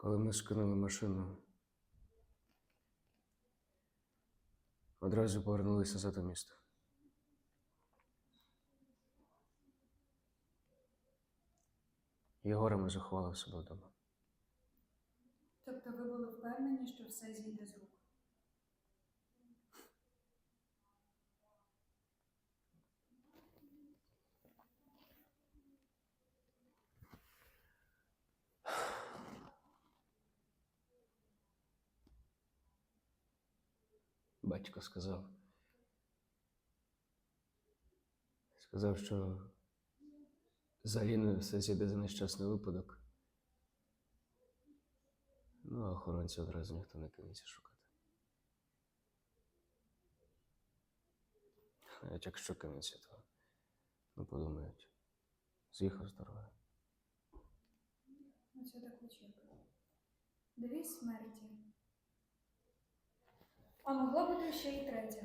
Коли ми скинули машину, одразу повернулися назад у місто. Єгора ми заховали себе вдома. Тобто ви були впевнені, що все зійде з рук. Батько сказав. Сказав, що за Ліною все зійде за нещасний випадок. Ну, а охоронця одразу ніхто не кинеться шукати. Навіть якщо кинеться, то ну, подумають. З'їхав з дороги. Оце так очікую. Девіз смерті. А могло бути ще й третє.